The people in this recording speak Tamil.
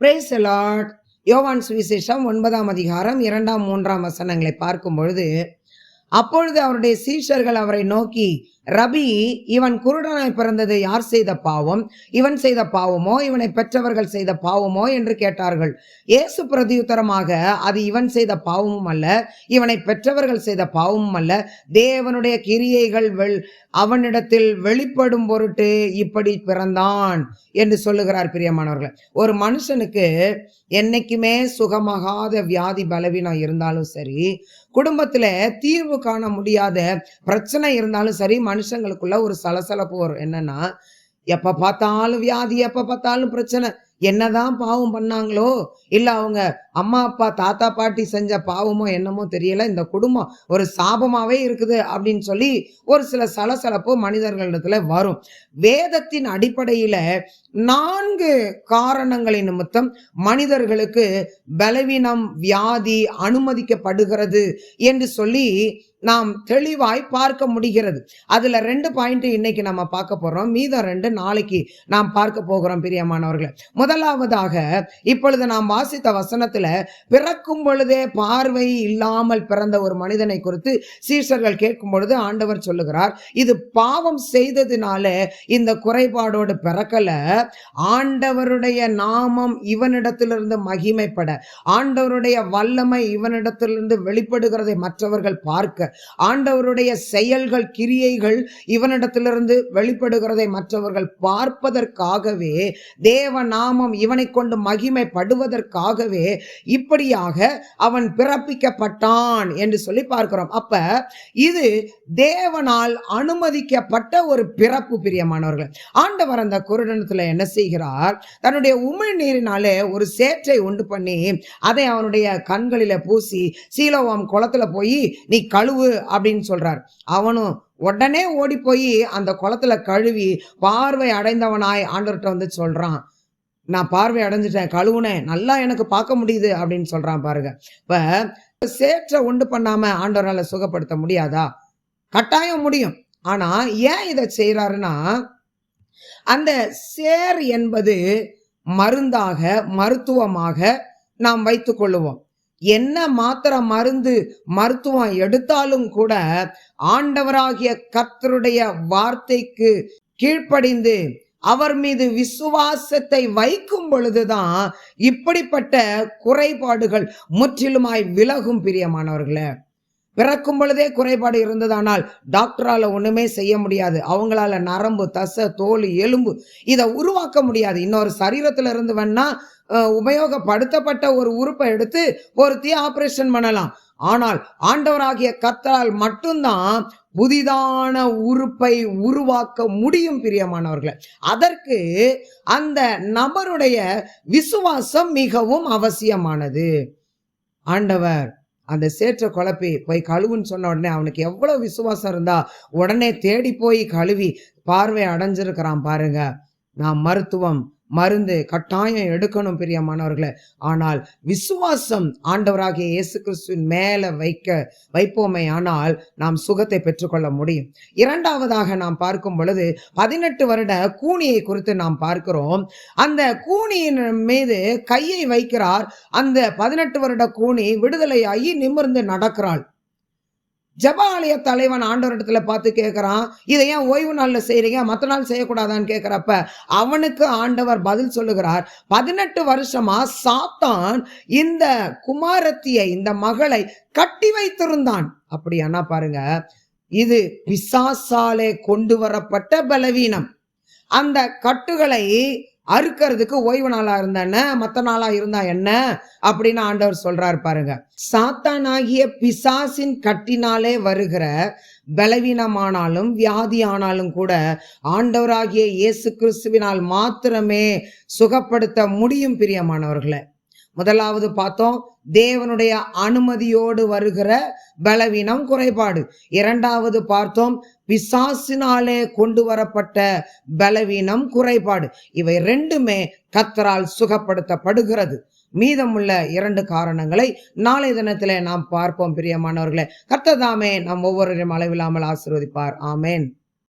பிரேஸ் லார்ட் யோவான் சுவிசேஷம் ஒன்பதாம் அதிகாரம் இரண்டாம் மூன்றாம் வசனங்களை பார்க்கும் பொழுது அப்பொழுது அவருடைய சீஷர்கள் அவரை நோக்கி ரபி இவன் குருடனாய் பிறந்தது யார் செய்த பாவம்? இவன் செய்த பாவமோ? இவனை பெற்றவர்கள் செய்த பாவமோ? என்று கேட்டார்கள். இயேசு பிரதியுத்தரமாக அது இவன் செய்த பாவமும் அல்ல இவனை பெற்றவர்கள் செய்த பாவமும் அல்ல. தேவனுடைய கிரியைகள் வெள் அவனிடத்தில் வெளிப்படும் பொருட்டு இப்படி பிறந்தான் என்று சொல்லுகிறார் பிரியமானவர்கள். ஒரு மனுஷனுக்கு என்னைக்குமே சுகமாகாத வியாதி பலவீனம் இருந்தாலும் சரி குடும்பத்தில் தீர்வு காண முடியாத பிரச்சனை இருந்தாலும் சரி மனுஷங்களுக்குள்ள ஒரு சலசலப்பு வரும். என்னன்னா எப்ப பார்த்தாலும் வியாதி எப்ப பார்த்தாலும் பிரச்சனை. என்னதான் பாவம் பண்ணாங்களோ இல்ல அவங்க அம்மா அப்பா தாத்தா பாட்டி செஞ்ச பாவமோ என்னமோ தெரியல. இந்த குடும்பம் ஒரு சாபமாகவே இருக்குது அப்படின்னு சொல்லி ஒரு சில சலசலப்பு மனிதர்களிடத்துல வரும். வேதத்தின் அடிப்படையில் நான்கு காரணங்களின் நிமித்தம் மனிதர்களுக்கு பலவீனம் வியாதி அனுமதிக்கப்படுகிறது என்று சொல்லி நாம் தெளிவாய் பார்க்க முடிகிறது. அதில் ரெண்டு பாயிண்ட் இன்னைக்கு நம்ம பார்க்க போகிறோம் மீதம் ரெண்டு நாளைக்கு நாம் பார்க்க போகிறோம் பிரியமானவர்களை. முதலாவதாக இப்பொழுது நாம் வாசித்த வசனத்தில் பிறக்கும் பொழுதே பார்வை இல்லாமல் பிறந்த ஒரு மனிதனை குறித்து சீஷர்கள் கேட்கும் பொழுது ஆண்டவர் சொல்லுகிறார் இது பாவம் செய்ததினால இந்த குறைபாடோடு பிறக்கல. ஆண்டவருடைய நாமம் இவனிடத்திலிருந்து மகிமைப்பட. ஆண்டவருடைய வல்லமை இவனிடத்திலிருந்து வெளிப்படுகிறதை மற்றவர்கள் பார்க்க. ஆண்டவருடைய செயல்கள் கிரியைகள் இவனிடத்திலிருந்து வெளிப்படுகிறதை மற்றவர்கள் பார்ப்பதற்காகவே தேவ நாமம் இவனை கொண்டு மகிமைப்படுவதற்காகவே இப்படியாக அவன் பிறப்பிக்கப்பட்டான் என்று சொல்லி பார்க்கிறோம். அப்ப இது தேவனால் அனுமதிக்கப்பட்ட ஒரு பிறப்பு பிரியமானவர்கள். ஆண்டவர் அந்த குருடனத்துல என்ன செய்கிறார்? தன்னுடைய உமிழ் நீரினாலே ஒரு சேற்றை உண்டு பண்ணி அதை அவனுடைய கண்களில பூசி சீலோவாம் குளத்துல போய் நீ கழுவு அப்படின்னு சொல்றார். அவனும் உடனே ஓடி போய் அந்த குளத்துல கழுவி பார்வை அடைந்தவனாய் ஆண்டவர்கிட்ட வந்து சொல்றான். நான் பார்வை அடைஞ்சிட்டேன் கழுவுனேன் நல்லா எனக்கு பார்க்க முடியுது அப்படின்னு சொல்கிறான் பாருங்க. இப்போ சேற்றை உண்டு பண்ணாமல் ஆண்டவரால் சுகப்படுத்த முடியாதா? கட்டாயம் முடியும். ஆனால் ஏன் இதை செய்கிறாருன்னா அந்த சேர் என்பது மருந்தாக மருத்துவமாக நாம் வைத்து கொள்ளுவோம். என்ன மாத்திரை மருந்து மருத்துவம் எடுத்தாலும் கூட ஆண்டவராகிய கர்த்தருடைய வார்த்தைக்கு கீழ்ப்படிந்து அவர் மீது விசுவாசத்தை வைக்கும் பொழுதுதான் இப்படிப்பட்ட குறைபாடுகள் முற்றிலுமாய் விலகும் பிரியமானவர்களே. பிறக்கும் பொழுதே குறைபாடு இருந்ததானால் டாக்டரால ஒண்ணுமே செய்ய முடியாது. அவங்களால நரம்பு தசை தோல் எலும்பு இதை உருவாக்க முடியாது. இன்னொரு சரீரத்துல இருந்து வேணா உபயோகப்படுத்தப்பட்ட ஒரு உறுப்பை எடுத்து பொருத்தி ஆபரேஷன் பண்ணலாம். ஆனால் ஆண்டவராகிய கத்தரால் மட்டும்தான் புதிதான உறுப்பை உருவாக்க முடியும் பிரியமானவர்களை. அதற்கு அந்த நபருடைய விசுவாசம் மிகவும் அவசியமானது. ஆண்டவர் அந்த சேற்றை குழப்பி போய் கழுவுன்னு சொன்ன உடனே அவனுக்கு எவ்வளவு விசுவாசம் இருந்தா உடனே தேடி போய் கழுவி பார்வை அடைஞ்சிருக்கிறான் பாருங்க. நான் மருத்துவம் மருந்து கட்டாயம் எடுக்கணும் பிரியமானவர்களே. ஆனால் விசுவாசம் ஆண்டவராகிய இயேசு கிறிஸ்துவின் மேலே வைக்க வைப்போமே ஆனால் நாம் சுகத்தை பெற்றுக்கொள்ள முடியும். இரண்டாவதாக நாம் பார்க்கும் பொழுது பதினெட்டு வருட கூனியை குறித்து நாம் பார்க்கிறோம். அந்த கூனியின் மீது கையை வைக்கிறார். அந்த பதினெட்டு வருட கூனி விடுதலையாகி நிமிர்ந்து நடக்கிறாள். ஜெப ஆலய தலைவன் ஆண்டவரிடத்துல பார்த்து கேட்குறான் இதை ஏன் ஓய்வு நாளில் செய்கிறீங்க மற்ற நாள் செய்யக்கூடாதான்னு கேட்குறப்ப அவனுக்கு ஆண்டவர் பதில் சொல்லுகிறார். பதினெட்டு வருஷமா சாத்தான் இந்த குமாரத்தியை இந்த மகளை கட்டி வைத்திருந்தான். அப்படியானா பாருங்க இது பிசாசாலே கொண்டு வரப்பட்ட பலவீனம். அந்த கட்டுகளை அறுக்கிறதுக்கு ஓய்வு நாளாக இருந்தா என்ன? மற்ற நாளாக இருந்தா என்ன? அப்படின்னு ஆண்டவர் சொல்றாரு பாருங்க. சாத்தானாகிய பிசாசின் கட்டினாலே வருகிற பலவீனமானாலும் வியாதி ஆனாலும் கூட ஆண்டவராகிய இயேசு கிறிஸ்துவினால் மாத்திரமே சுகப்படுத்த முடியும் பிரியமானவர்களை. முதலாவது பார்த்தோம் தேவனுடைய அனுமதியோடு வருகிற பலவீனம் குறைபாடு. இரண்டாவது பார்த்தோம் பிசாசினாலே கொண்டு வரப்பட்ட பலவீனம் குறைபாடு. இவை ரெண்டுமே கத்தரால் சுகப்படுத்தப்படுகிறது. மீதமுள்ள இரண்டு காரணங்களை நாளை தினத்திலே நாம் பார்ப்போம் பிரியமானவர்களே. கர்த்ததாமே நாம் ஒவ்வொருவரையும் அளவில்லாமல் ஆசிர்வதிப்பார். ஆமேன்.